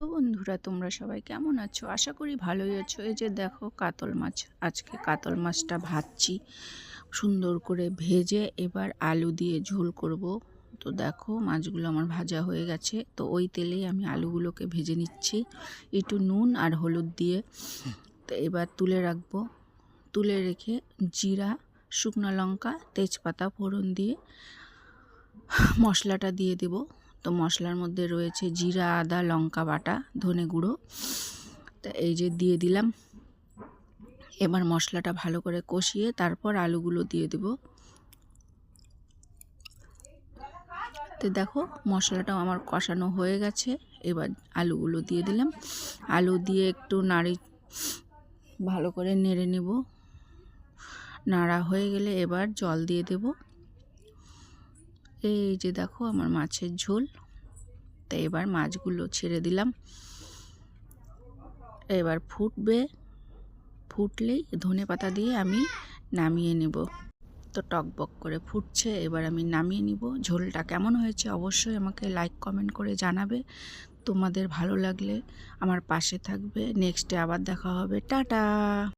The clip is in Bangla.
তো বন্ধুরা, তোমরা সবাই কেমন আছো? আশা করি ভালোই আছো। এই যে দেখো, কাতল মাছ। আজকে কাতল মাছটা ভাজছি, সুন্দর করে ভেজে এবার আলু দিয়ে ঝোল করব। তো দেখো, মাছগুলো আমার ভাজা হয়ে গেছে। তো ওই তেলেই আমি আলুগুলোকে ভেজে নিচ্ছি। একটু নুন আর হলুদ দিয়ে। তো এবার তুলে রাখব। তুলে রেখে জিরা, শুকনো লঙ্কা, তেজপাতা, ফোড়ন দিয়ে মশলাটা দিয়ে দেবো। তো মশলার মধ্যে রয়েছে জিরা, আদা, লঙ্কা বাটা, ধনে গুঁড়ো। তা এই যে দিয়ে দিলাম। এবার মশলাটা ভালো করে কষিয়ে তারপর আলুগুলো দিয়ে দেব। তো দেখো, মশলাটাও আমার কষানো হয়ে গেছে। এবার আলুগুলো দিয়ে দিলাম। আলু দিয়ে একটু নাড়ি, ভালো করে নেড়ে নেব। নাড়া হয়ে গেলে এবার জল দিয়ে দেবো। এই যে দেখো আমার মাছের ঝোল। তো এবার মাছগুলো ছেড়ে দিলাম। এবার ফুটবে। ফুটলেই ধনে পাতা দিয়ে আমি নামিয়ে নেব। তো টকবক করে ফুটছে, এবার আমি নামিয়ে নিব। ঝোলটা কেমন হয়েছে অবশ্যই আমাকে লাইক, কমেন্ট করে জানাবে। তোমাদের ভালো লাগলে আমার পাশে থাকবে। নেক্সটে আবার দেখা হবে। টাটা!